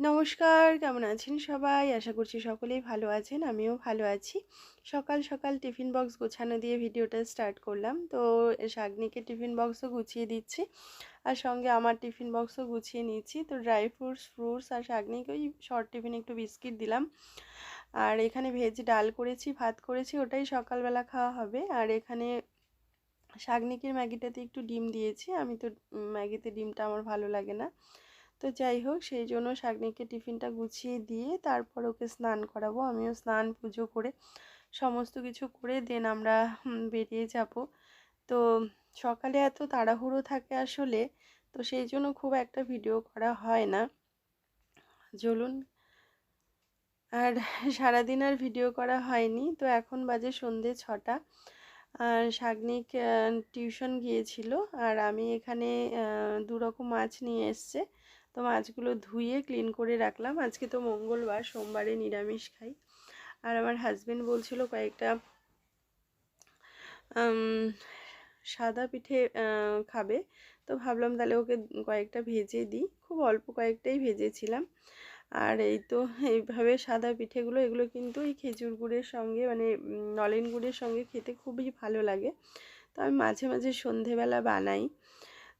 নমস্কার, কেমন আছেন সবাই? আশা করছি সকলেই ভালো আছেন, আমিও ভালো আছি। সকাল সকাল টিফিন বক্স গোছানো দিয়ে ভিডিওটা স্টার্ট করলাম। তো শাগনিকে টিফিন বক্সও গুছিয়ে দিচ্ছি আর সঙ্গে আমার টিফিন বক্সও গুছিয়ে নিচ্ছি। তো ড্রাই ফ্রুটস ফ্রুটস আর শাগনিকে ওই শর্ট টিফিন একটু বিস্কিট দিলাম। আর এখানে ভেজ ডাল করেছি, ভাত করেছি, ওটাই সকালবেলা খাওয়া হবে। আর এখানে শাগনিকের ম্যাগিটাতে একটু ডিম দিয়েছি। আমি তো ম্যাগিতে ডিমটা আমার ভালো লাগে না। তো যাই হোক, সেই জন্য শাগনিকে টিফিনটা গুছিয়ে দিয়ে তারপর ওকে স্নান করাবো। আমিও স্নান, পুজো করে সমস্ত কিছু করে দেন আমরা বেরিয়ে যাব। তো সকালে এত তাড়াহুড়ো থাকে আসলে, তো সেই জন্য খুব একটা ভিডিও করা হয় না। চলুন। আর সারাদিন আর ভিডিও করা হয়নি, তো এখন বাজে সন্ধে ছটা। আর শাগনিক টিউশন গিয়েছিল, আর আমি এখানে দু রকম মাছ নিয়ে এসছে। তো মাছগুলো ধুয়ে ক্লিন করে রাখলাম। আজকে তো মঙ্গলবার, সোমবারে নিরামিষ খাই। আর আমার হাজব্যান্ড বলছিল কয়েকটা সাদা পিঠে খাবে। তো ভাবলাম তাহলে ওকে কয়েকটা ভেজে দিই। খুব অল্প কয়েকটাই ভেজেছিলাম। আর এই তো এইভাবে সাদা পিঠেগুলো, এগুলো কিন্তু এই খেজুর গুড়ের সঙ্গে মানে নলেন গুড়ের সঙ্গে খেতে খুবই ভালো লাগে। তো আমি মাঝে মাঝে সন্ধেবেলা বানাই।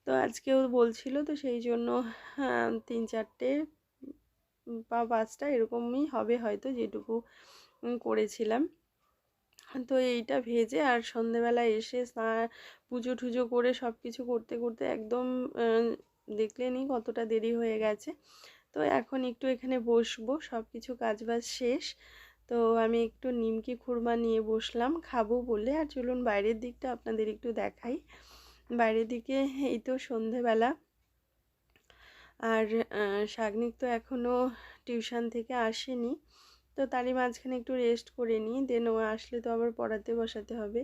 তো আজকেও বলছিল তো সেই জন্য তিন চারটে বা পাঁচটা এরকমই হবে হয়তো যেটুকু করেছিলাম। তো এইটা ভেজে আর সন্ধেবেলা এসে পুজো টুজো করে সব কিছু করতে করতে একদম দেখলেনি কতটা দেরি হয়ে গেছে। তো এখন একটু এখানে বসবো সব কিছু কাজবাজ শেষ। তো আমি একটু নিমকি খুরমা নিয়ে বসলাম, খাব বলে। আর চলুন বাইরের দিকটা আপনাদের একটু দেখাই। বাইরের দিকে, এই তো সন্ধেবেলা। আর শাগনিক তো এখনও টিউশন থেকে আসেনি। তো তারই মাঝখানে একটু রেস্ট করে নিই দেন ও আসলে তো আবার পড়াতে বসাতে হবে।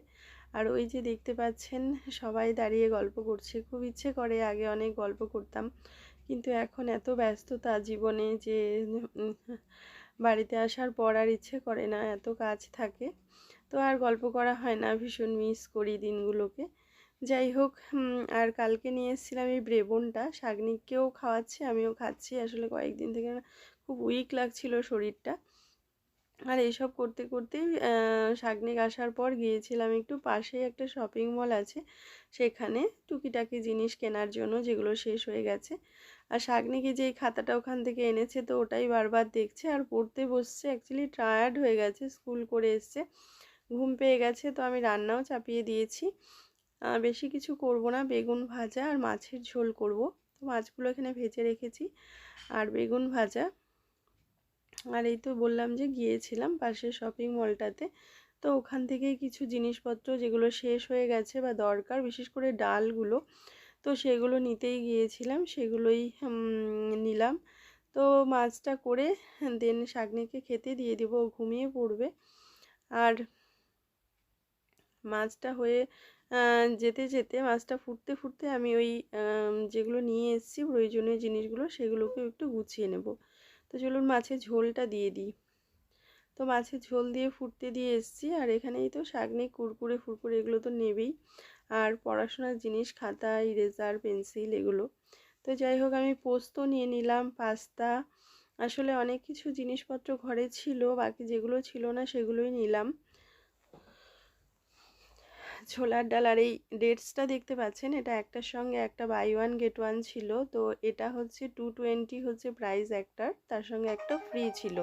আর ওই যে দেখতে পাচ্ছেন, সবাই দাঁড়িয়ে গল্প করছে। খুব ইচ্ছে করে আগে অনেক গল্প করতাম, কিন্তু এখন এত ব্যস্ততা জীবনে যে বাড়িতে আসার পর আর ইচ্ছে করে না, এত কাজ থাকে। তো আর গল্প করা হয় না, ভীষণ মিস করি দিনগুলোকে। যাই হোক আর কালকে নিয়ে এসেছিলাম এই ব্রেবনটা। শাগনিককেও খাওয়াচ্ছি, আমিও খাচ্ছি। আসলে কয়েকদিন থেকে খুব উইক লাগছিল শরীরটা। আর এইসব করতে করতেই শাগনিক আসার পর গিয়েছিলাম একটু পাশেই একটা শপিং মল আছে। সেখানে টুকিটাকি জিনিস কেনার জন্য যেগুলো শেষ হয়ে গেছে। আর শাগনিকে যেই খাতাটা ওখান থেকে এনেছে তো ওটাই বারবার দেখছে আর পড়তে বসছে। অ্যাকচুয়ালি টায়ার্ড হয়ে গেছে স্কুল করে এসছে। ঘুম পেয়ে গেছে তো আমি রান্নাও চাপিয়ে দিয়েছি। বেশি কিছু করব না। বেগুন ভাজা আর মাছের ঝোল করব। তো মাছগুলো এখানে ভেজে রেখেছি। আর বেগুন ভাজা। আর এই তো বললাম যে গিয়েছিলাম পাশের শপিং মলটাতে তো ওখান থেকেই কিছু জিনিসপত্র যেগুলো শেষ হয়ে গেছে বা দরকার, বিশেষ করে ডালগুলো, তো সেগুলো নিতেই গিয়েছিলাম। সেগুলোই নিলাম। তো মাছটা করে দেন শাগনিকে খেতে দিয়ে দিব ঘুমিয়ে পড়বে। আর মাছটা হয়ে যেতে যেতে মাছটা ফুটতে ফুটতে আমি ওই যেগুলো নিয়ে এসেছি প্রয়োজনীয় জিনিসগুলো সেগুলোকে একটু গুছিয়ে নেব। তো চলুন মাছের ঝোলটা দিয়ে দিই। তো মাছের ঝোল দিয়ে ফুটতে দিয়ে এসেছি আর এখানেই তো শাকনি, কুরকুরে, ফুরকুরে এগুলো তো নেবেই। আর পড়াশোনার জিনিস, খাতা, ইরেজার, পেন্সিল এগুলো। তো যাই হোক, আমি পোস্ত নিয়ে নিলাম, পাস্তা। আসলে অনেক কিছু জিনিসপত্র ঘরে ছিল, বাকি যেগুলো ছিল না সেগুলোই নিলাম। ছোলার ডাল আর এই ডেটসটা দেখতে পাচ্ছেন, এটা একটার সঙ্গে একটা বাই ওয়ান গেট ওয়ান ছিল। তো এটা হচ্ছে টু টোয়েন্টি হচ্ছে প্রাইস একটার তার সঙ্গে একটা ফ্রি ছিল।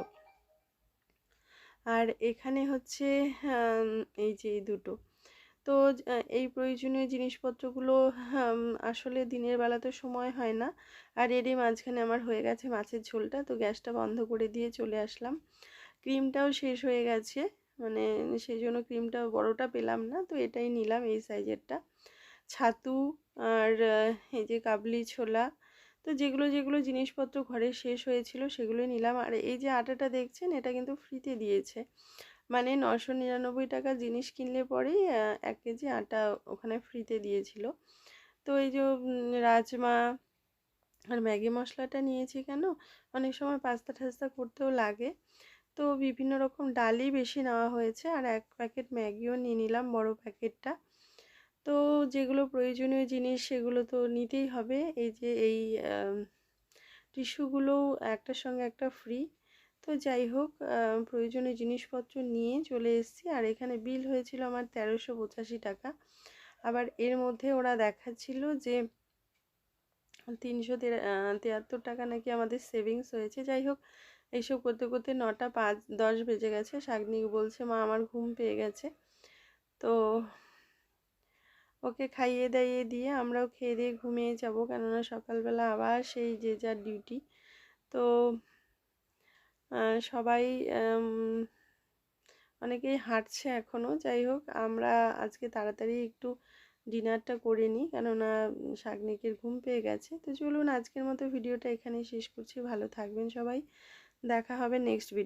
আর এখানে হচ্ছে এই যে এই দুটো। তো এই প্রয়োজনীয় জিনিসপত্রগুলো আসলে দিনের বেলাতে সময় হয় না। আর এরই মাঝখানে আমার হয়ে গেছে মাছের ঝোলটা, তো গ্যাসটা বন্ধ করে দিয়ে চলে আসলাম। ক্রিমটাও শেষ হয়ে গেছে। মানে সেই জন্য ক্রিমটা বড়টা পেলাম না, তো এটাই নিলাম এই সাইজেরটা। ছাতু আর এই যে কাবলি ছোলা, তো যেগুলো যেগুলো জিনিসপত্র ঘরে শেষ হয়েছিল সেগুলোই নিলাম। আর এই যে আটাটা দেখছেন, এটা কিন্তু ফ্রিতে দিয়েছে। মানে নশো নিরানব্বই টাকা জিনিস কিনলে পরেই এক কেজি আটা ওখানে ফ্রিতে দিয়েছিল। তো এই যে রাজমা আর ম্যাগি মশলাটা নিয়েছি কেন? অনেক সময় পাস্তা টাস্তা করতেও লাগে। তো বিভিন্ন রকম ডালই বেশি নেওয়া হয়েছে। আর এক প্যাকেট ম্যাগিও নিয়ে নিলাম বড় প্যাকেটটা। তো যেগুলো প্রয়োজনীয় জিনিস সেগুলো তো নিতেই হবে। এই যে এই টিস্যুগুলো একটার সঙ্গে একটা ফ্রি। তো যাই হোক প্রয়োজনীয় জিনিসপত্র নিয়ে চলে এসেছি। আর এখানে বিল হয়েছিল আমার তেরোশো পঁচাশি টাকা। আবার এর মধ্যে ওরা দেখাচ্ছিল যে তিনশো তিয়াত্তর টাকা নাকি আমাদের সেভিংস হয়েছে। যাই হোক, এইসব করতে করতে নটা পাঁচ, দশ বেজে গেছে। শাগনিক বলছে, মা, আমার ঘুম পেয়ে গেছে। তো ওকে খাইয়ে দাইয়ে দিয়ে আমরাও খেয়ে দিয়ে ঘুমিয়ে যাব। কেননা সকালবেলা আবার সেই যে যার ডিউটি তো সবাই অনেকেই হাঁটছে এখনও যাই হোক, আমরা আজকে তাড়াতাড়ি একটু ডিনারটা করে নিই। কেননা শাকনিকের ঘুম পেয়ে গেছে। তো চলুন আজকের মতো ভিডিওটা এখানেই শেষ করছি। ভালো থাকবেন সবাই। দেখা হবে নেক্সট ভিডিও